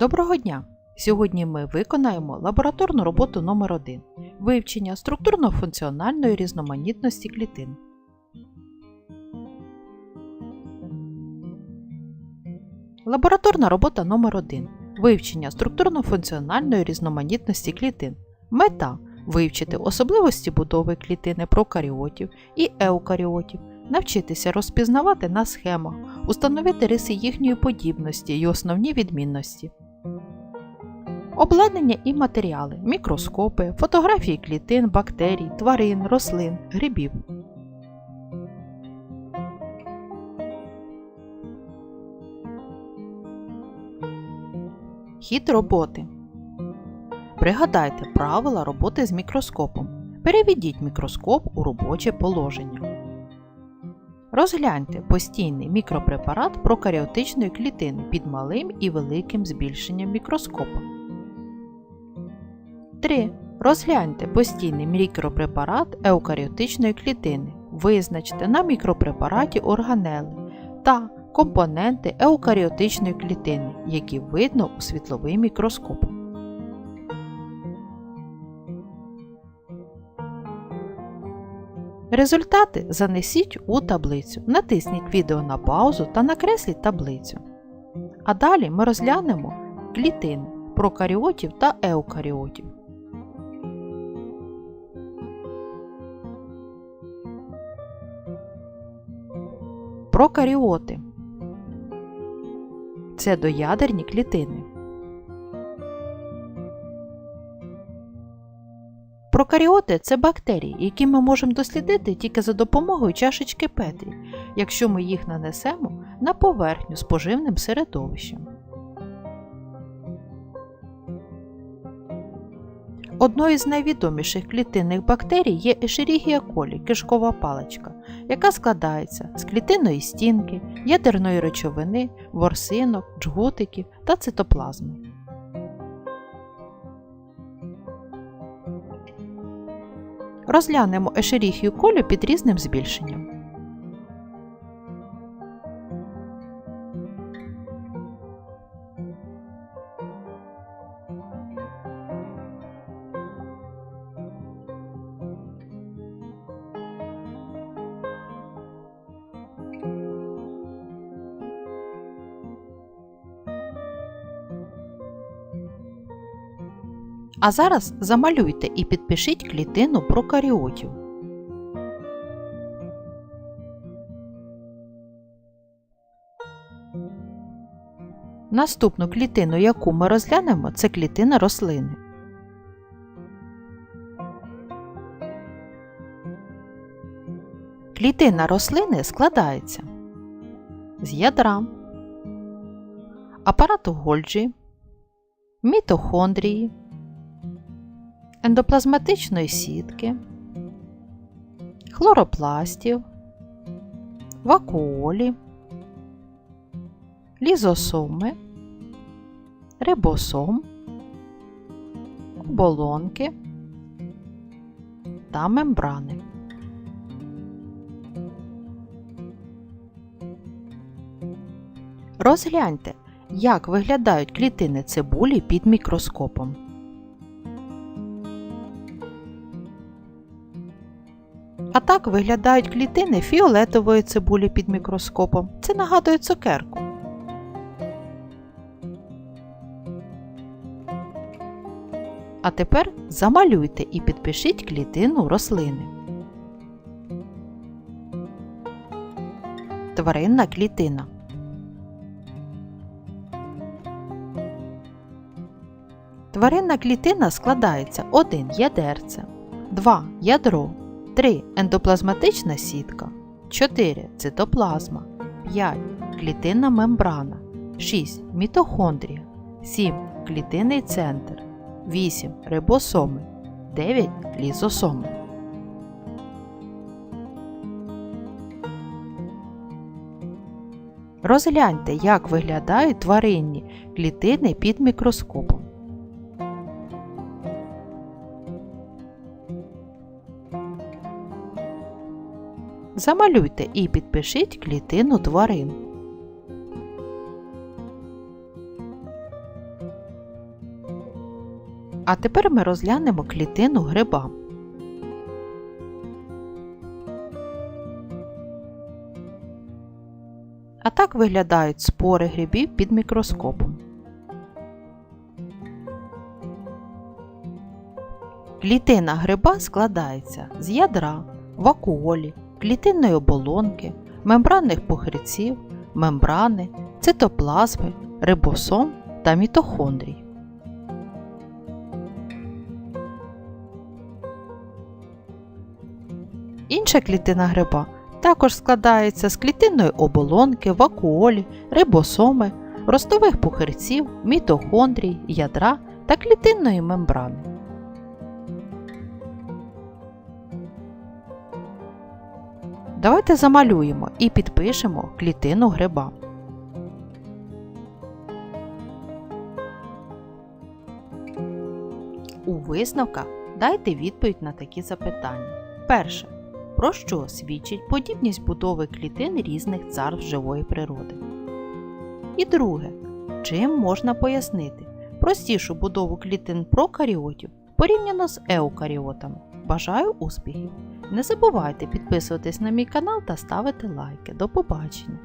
Доброго дня! Сьогодні ми виконаємо лабораторну роботу номер 1 вивчення структурно-функціональної різноманітності клітин. Лабораторна робота номер 1 вивчення структурно-функціональної різноманітності клітин. Мета вивчити особливості будови клітини прокаріотів і еукаріотів, навчитися розпізнавати на схемах, установити риси їхньої подібності і основні відмінності. Обладнання і матеріали, мікроскопи, фотографії клітин, бактерій, тварин, рослин, грибів. Хід роботи. Пригадайте правила роботи з мікроскопом. Переведіть мікроскоп у робоче положення. Розгляньте постійний мікропрепарат прокаріотичної клітини під малим і великим збільшенням мікроскопа. 3. Розгляньте постійний мікропрепарат еукаріотичної клітини. Визначте на мікропрепараті органели та компоненти еукаріотичної клітини, які видно у світловий мікроскоп. Результати занесіть у таблицю. Натисніть відео на паузу та накресліть таблицю. А далі ми розглянемо клітини прокаріотів та еукаріотів. Прокаріоти це доядерні клітини. Прокаріоти це бактерії, які ми можемо дослідити тільки за допомогою чашечки Петрі, якщо ми їх нанесемо на поверхню з поживним середовищем. Одною з найвідоміших клітинних бактерій є Escherichia coli – кишкова паличка, яка складається з клітинної стінки, ядерної речовини, ворсинок, джгутиків та цитоплазми. Розглянемо Escherichia coli під різним збільшенням. А зараз замалюйте і підпишіть клітину прокаріотів. Наступну клітину, яку ми розглянемо, це клітина рослини. Клітина рослини складається з ядра, апарату Гольджі, мітохондрії, ендоплазматичної сітки, хлоропластів, вакуолі, лізосоми, рибосом, оболонки та мембрани. Розгляньте, як виглядають клітини цибулі під мікроскопом. А так виглядають клітини фіолетової цибулі під мікроскопом. Це нагадує цукерку. А тепер замалюйте і підпишіть клітину рослини. Тваринна клітина. Тваринна клітина складається 1 ядерце, 2 ядро, 3 ендоплазматична сітка, 4 цитоплазма, 5 клітинна мембрана, 6 мітохондрія, 7 клітинний центр, 8 рибосоми, 9 лізосоми. Розгляньте, як виглядають тваринні клітини під мікроскопом. Замалюйте і підпишіть клітину тварин. А тепер ми розглянемо клітину гриба. А так виглядають спори грибів під мікроскопом. Клітина гриба складається з ядра, вакуолі, клітинної оболонки, мембранних похриців, мембрани, цитоплазми, рибосом та мітохондрій. Інша клітина гриба також складається з клітинної оболонки, вакуолі, рибосоми, ростових пухирців, мітохондрій, ядра та клітинної мембрани. Давайте замалюємо і підпишемо клітину гриба. У висновках дайте відповідь на такі запитання. Перше. Про що свідчить подібність будови клітин різних царств живої природи? І друге. Чим можна пояснити простішу будову клітин прокаріотів порівняно з еукаріотами? Бажаю успіхів! Не забувайте підписуватись на мій канал та ставити лайки. До побачення!